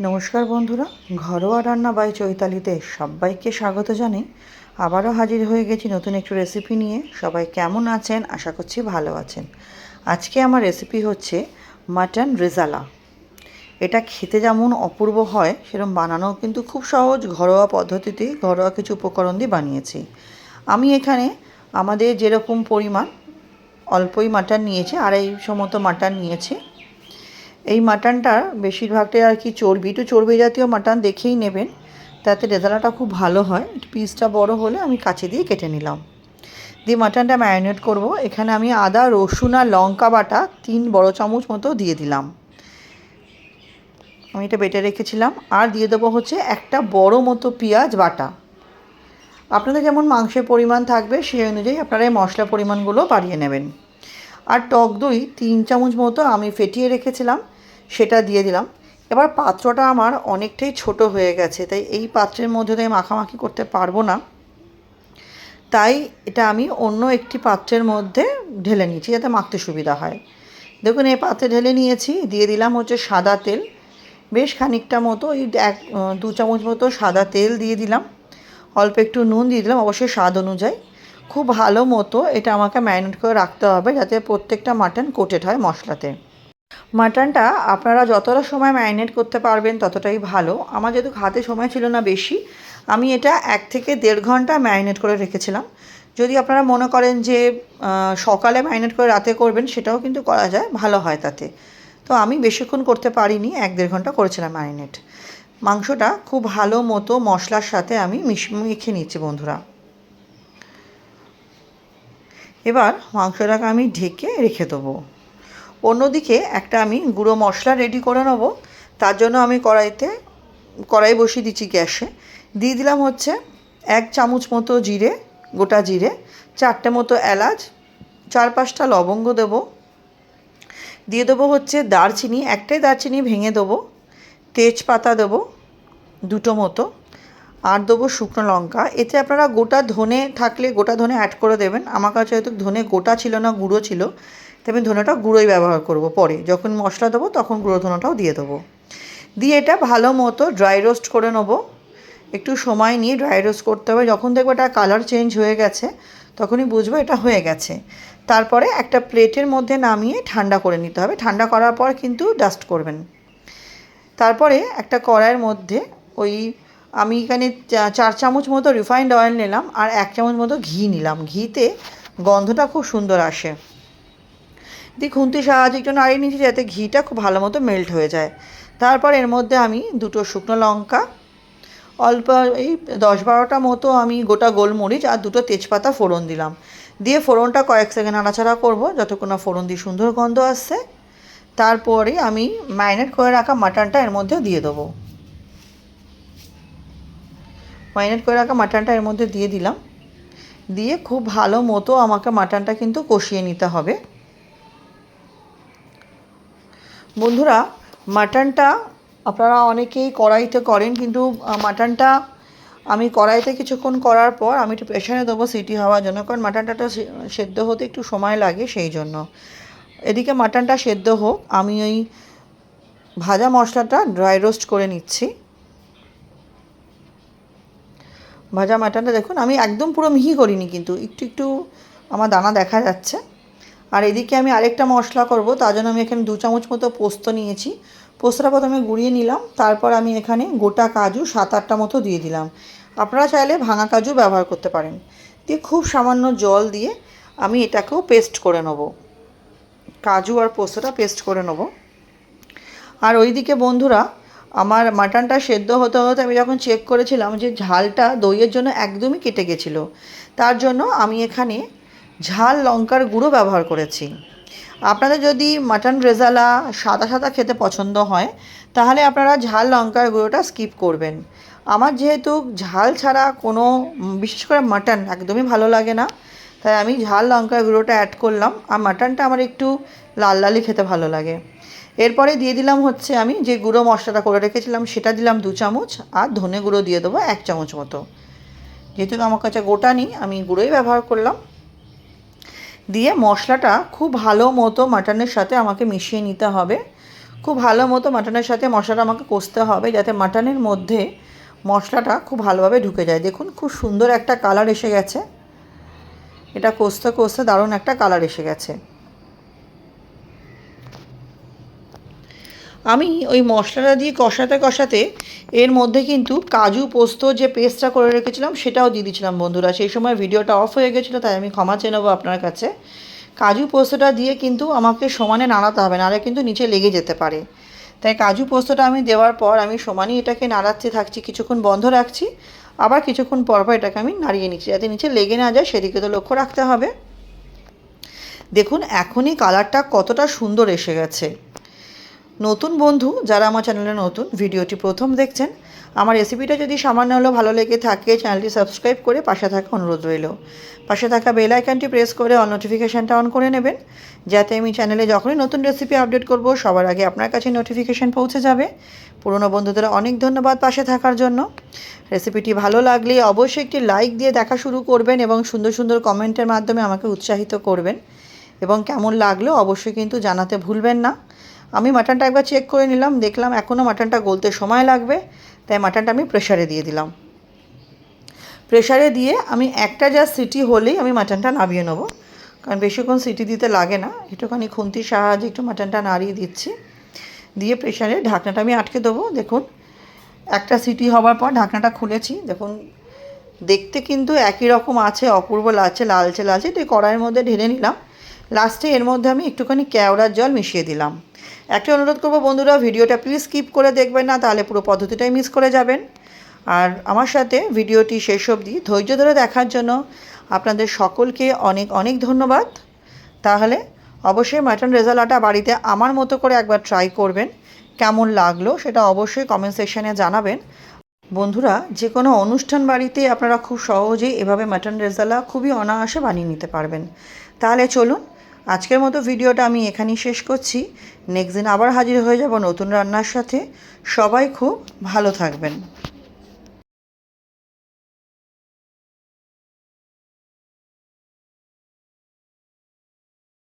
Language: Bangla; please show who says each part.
Speaker 1: নমস্কার বন্ধুরা, ঘরোয়া রান্না বাই চৈতালিতে সবাইকে স্বাগত জানাই। আবারও হাজির হয়ে গেছি নতুন একটু রেসিপি নিয়ে। সবাই কেমন আছেন? আশা করছি ভালো আছেন। আজকে আমার রেসিপি হচ্ছে মাটন রেজালা এটা খেতে যেমন অপূর্ব হয় সেরকম বানানো কিন্তু খুব সহজ ঘরোয়া পদ্ধতিতে ঘরোয়া কিছু উপকরণ দিয়ে বানিয়েছি। আমি এখানে আমাদের যেরকম পরিমাণ অল্পই মাটন নিয়েছি, আড়াইশো মতো মাটন নিয়েছি। এই মাটনটার বেশিরভাগটাই আর কি চর্বি, একটু চর্বি জাতীয় মাটন দেখেই নেবেন। তাতে রেজালাটা খুব ভালো হয়। পিসটা বড় হলে আমি কাছে দিয়ে কেটে নিলাম। দিয়ে মাটনটা ম্যারিনেট করব। এখানে আমি আদা, রসুন আর লঙ্কা বাটা তিন বড় চামচ মতো দিয়ে দিলাম। আমি এটা বেটে রেখেছিলাম। আর দিয়ে দেবো হচ্ছে একটা বড় মতো পেঁয়াজ বাটা। আপনাদের যেমন মাংসের পরিমাণ থাকবে সেই অনুযায়ী আপনারা এই মশলা পরিমাণগুলো বাড়িয়ে নেবেন। আর টক দই তিন চামচ মতো আমি ফেটিয়ে রেখেছিলাম, সেটা দিয়ে দিলাম। এবার পাত্রটা আমার অনেকটাই ছোট হয়ে গেছে, তাই এই পাত্রের মধ্যে তো আমি মাখামাখি করতে পারব না। তাই এটা আমি অন্য একটি পাত্রের মধ্যে ঢেলে নিয়েছি, যাতে মাখতে সুবিধা হয়। দেখুন, এই পাত্রে ঢেলে নিয়েছি, দিয়ে দিলাম হচ্ছে সাদা তেল। বেশ খানিকটা মতো এই এক, দু চামচ মতো সাদা তেল দিয়ে দিলাম। অল্প একটু নুন দিয়ে দিলাম, অবশ্যই স্বাদ অনুযায়ী। খুব ভালো মতো এটা আমাকে ম্যারিনেট করে রাখতে হবে যাতে প্রত্যেকটা মাটন কোটেড হয় মশলাতে। মাটনটা আপনারা যতটা সময় ম্যারিনেট করতে পারবেন ততটাই ভালো। আমার যেহেতু হাতে সময় ছিল না বেশি, আমি এটা এক থেকে দেড় ঘণ্টা ম্যারিনেট করে রেখেছিলাম। যদি আপনারা মনে করেন যে সকালে ম্যারিনেট করে রাতে করবেন, সেটাও কিন্তু করা যায়, ভালো হয় তাতে। তো আমি বেশিক্ষণ করতে পারিনি, এক দেড় ঘণ্টা করেছিলাম ম্যারিনেট। মাংসটা খুব ভালো মতো মশলার সাথে আমি মিশ মেখে নিচ্ছি বন্ধুরা। এবার মাংসটাকে আমি ঢেকে রেখে দেবো। অন্যদিকে একটা আমি গুঁড়ো মশলা রেডি করে নেব। তার জন্য আমি কড়াইতে, কড়াই বসিয়ে দিচ্ছি গ্যাসে। দিয়ে দিলাম হচ্ছে এক চামচ মতো জিরে, গোটা জিরে, চারটে মতো এলাচ, চার পাঁচটা লবঙ্গ দেবো। দিয়ে দেবো হচ্ছে দারচিনি, একটাই দারচিনি ভেঙে দেবো। তেজপাতা দেবো দুটো মতো। আর দেবো শুকনো লঙ্কা। এতে আপনারা গোটা ধনে থাকলে গোটা ধনে অ্যাড করে দেবেন। আমার কাছে হয়তো ধনে গোটা ছিল না, গুঁড়ো ছিল। তাই আমি ধনেটা গুঁড়োই ব্যবহার করব পরে। যখন মশলা দেবো তখন গুঁড়ো ধনেটাও দিয়ে দেবো। দিয়ে এটা ভালো মতো ড্রাই রোস্ট করে নেব। একটু সময় নিয়ে ড্রাই রোস্ট করতে হবে। যখন দেখব এটা কালার চেঞ্জ হয়ে গেছে, তখনই বুঝব এটা হয়ে গেছে। তারপরে একটা প্লেটের মধ্যে নামিয়ে ঠান্ডা করে নিতে হবে। ঠান্ডা করার পর কিন্তু ডাস্ট করবেন। তারপরে একটা কড়াইয়ের মধ্যে ওই আমি এখানে চার চামচ মতো রিফাইন্ড অয়েল নিলাম আর এক চামচ মতো ঘি নিলাম। ঘিতে গন্ধটা খুব সুন্দর আসে। দিয়ে খুন্তি সাহায্যে একটু নাড়িয়ে নিচ্ছি যাতে ঘিটা খুব ভালো মতো মেল্ট হয়ে যায়। তারপর এর মধ্যে আমি দুটো শুকনো লঙ্কা, অল্প এই দশ বারোটা মতো আমি গোটা গোলমরিচ আর দুটো তেজপাতা ফোড়ন দিলাম। দিয়ে ফোড়নটা কয়েক সেকেন্ড নাড়াচাড়া করব যতক্ষণ না ফোড়ন দিয়ে সুন্দর গন্ধ আসছে। তারপরে আমি ম্যারিনেট করে রাখা মাটনটা এর মধ্যে দিয়ে দেবো। ম্যারিনেট করে রাখা মাটনটা এর মধ্যে দিয়ে দিলাম। দিয়ে খুব ভালো মতো আমাকে মাটনটা কিন্তু কষিয়ে নিতে হবে। বন্ধুরা মাটনটা আপনারা অনেকেই কড়াইতে করেন, কিন্তু মাটনটা আমি কড়াইতে কিছুক্ষণ করার পর আমি একটু প্রেশারে দেবো সিটি হওয়ার জন্য, কারণ মাটনটা তো সেদ্ধ হতে একটু সময় লাগে সেই জন্য। এদিকে মাটনটা সেদ্ধ হোক, আমি ওই ভাজা মশলাটা ড্রাই রোস্ট করে নিচ্ছি। ভাজা মাটনটা দেখুন, আমি একদম পুরো মিহি করিনি কিন্তু, একটু একটু আমার দানা দেখা যাচ্ছে। আর এদিকে আমি আরেকটা মশলা করব, তার জন্য আমি এখানে দু চামচ মতো পোস্ত নিয়েছি। পোস্তটা প্রথমে গুঁড়িয়ে নিলাম, তারপর আমি এখানে গোটা কাজু সাত আটটা মতো দিয়ে দিলাম। আপনারা চাইলে ভাঙা কাজু ব্যবহার করতে পারেন। দিয়ে খুব সামান্য জল দিয়ে আমি এটাকেও পেস্ট করে নেব। কাজু আর পোস্তটা পেস্ট করে নেব। আর ওইদিকে বন্ধুরা আমার মাটনটা সেদ্ধ হতে হতে আমি যখন চেক করেছিলাম যে ঝালটা দইয়ের জন্য একদমই কেটে গেছিল, তার জন্য আমি এখানে ঝাল লঙ্কার গুঁড়ো ব্যবহার করেছি। আপনাদের যদি মাটন রেজালা সাদা সাদা খেতে পছন্দ হয়, তাহলে আপনারা ঝাল লঙ্কার গুঁড়োটা স্কিপ করবেন। আমার যেহেতু ঝাল ছাড়া কোনো, বিশেষ করে মাটন একদমই ভালো লাগে না, তাই আমি ঝাল লঙ্কার গুঁড়োটা অ্যাড করলাম। আর মাটনটা আমার একটু লাল লালই খেতে ভালো লাগে। এরপরে দিয়ে দিলাম হচ্ছে আমি যে গুঁড়ো মশলাটা করে রেখেছিলাম, সেটা দিলাম দু চামচ আর ধনে গুঁড়ো দিয়ে দেবো এক চামচ মতো। যেহেতু আমার কাছে গোটা নিই, আমি গুঁড়োই ব্যবহার করলাম। দিয়ে মশলাটা খুব ভালো মতো মাটনের সাথে আমাকে মিশিয়ে নিতে হবে। খুব ভালো মতো মাটনের সাথে মশলাটা আমাকে কষতে হবে যাতে মাটনের মধ্যে মশলাটা খুব ভালোভাবে ঢুকে যায়। দেখুন, খুব সুন্দর একটা কালার এসে গেছে। এটা কষতে কষতে দারুণ একটা কালার এসে গেছে। আমি ওই মশলাটা দিয়ে কষাতে কষাতে এর মধ্যে কিন্তু কাজু পোস্ত যে পেস্টটা করে রেখেছিলাম, সেটাও দিয়ে দিয়েছিলাম বন্ধুরা। সেই সময় ভিডিওটা অফ হয়ে গেছিল, তাই আমি ক্ষমা চেয়ে নেব আপনার কাছে। কাজু পোস্তটা দিয়ে কিন্তু আমাকে সমানে নাড়াতে হবে, নাহলে কিন্তু নিচে লেগে যেতে পারে। তাই কাজু পোস্তটা আমি দেওয়ার পর আমি সমানই এটাকে নাড়াতে থাকছি, কিছুক্ষণ বন্ধ রাখছি। আবার কিছুক্ষণ পর পর এটাকে আমি নাড়িয়ে নিচ্ছি, যাতে নিচে লেগে না যায়, সেদিকে তো লক্ষ্য রাখতে হবে। দেখুন, এখনই কালারটা কতটা সুন্দর এসে গেছে। নতুন বন্ধু যারা আমার চ্যানেলে নতুন, ভিডিওটি প্রথম দেখছেন, আমার রেসিপিটা যদি সামান্য হলেও ভালো লেগে থাকে, চ্যানেলটি সাবস্ক্রাইব করে পাশে থাকা অনুরোধ রইল। পাশে থাকা বেল আইকনটি প্রেস করে অল নোটিফিকেশানটা অন করে নেবেন, যাতে আমি চ্যানেলে যখনই নতুন রেসিপি আপডেট করব, সবার আগে আপনার কাছে নোটিফিকেশান পৌঁছে যাবে। পুরনো বন্ধুদের অনেক ধন্যবাদ পাশে থাকার জন্য। রেসিপিটি ভালো লাগলে অবশ্যই একটি লাইক দিয়ে দেখা শুরু করবেন এবং সুন্দর সুন্দর কমেন্টের মাধ্যমে আমাকে উৎসাহিত করবেন। এবং কেমন লাগল অবশ্যই কিন্তু জানাতে ভুলবেন না। আমি মাটনটা একবার চেক করে নিলাম, দেখলাম এখনও মাটনটা গলতে সময় লাগবে, তাই মাটনটা আমি প্রেশারে দিয়ে দিলাম। প্রেশারে দিয়ে আমি একটা যা সিটি হলেই আমি মাটনটা নামিয়ে নেব। কারণ বেশিক্ষণ সিটি দিতে লাগে না, একটুখানি খুন্তির সাহায্যে একটু মাটনটা নাড়িয়ে দিচ্ছি। দিয়ে প্রেশারে ঢাকনাটা আমি আটকে দেবো, দেখুন, একটা সিটি হওয়ার পর ঢাকনাটা খুলেছি, দেখুন, দেখতে কিন্তু একই রকম আছে, অপূর্ব লাগছে, লালচে লালচে তো কড়াইয়ের মধ্যে ঢেলে নিলাম। লাস্টে এর মধ্যে আমি একটুখানি কেওড়ার জল মিশিয়ে দিলাম। একটা অনুরোধ করব বন্ধুরা, ভিডিওটা প্লিজ স্কিপ করে দেখবেন না, তাহলে পুরো পদ্ধতিটাই মিস করে যাবেন। আর আমার সাথে ভিডিওটি শেষ অবধি ধৈর্য ধরে দেখার জন্য আপনাদের সকলকে অনেক অনেক ধন্যবাদ। তাহলে অবশ্যই মাটন রেজালাটা বাড়িতে আমার মতো করে একবার ট্রাই করবেন, কেমন লাগল সেটা অবশ্যই কমেন্ট সেকশানে জানাবেন। বন্ধুরা যে কোনো অনুষ্ঠান বাড়িতে আপনারা খুব সহজেই এভাবে মাটন রেজালা খুবই অনায়াসে বানিয়ে নিতে পারবেন। তাহলে চলুন আজকের মতো ভিডিওটা আমি এখানেই শেষ করছি। নেক্সট দিন আবার হাজির হয়ে যাব নতুন রান্নার সাথে। সবাই খুব ভালো থাকবেন।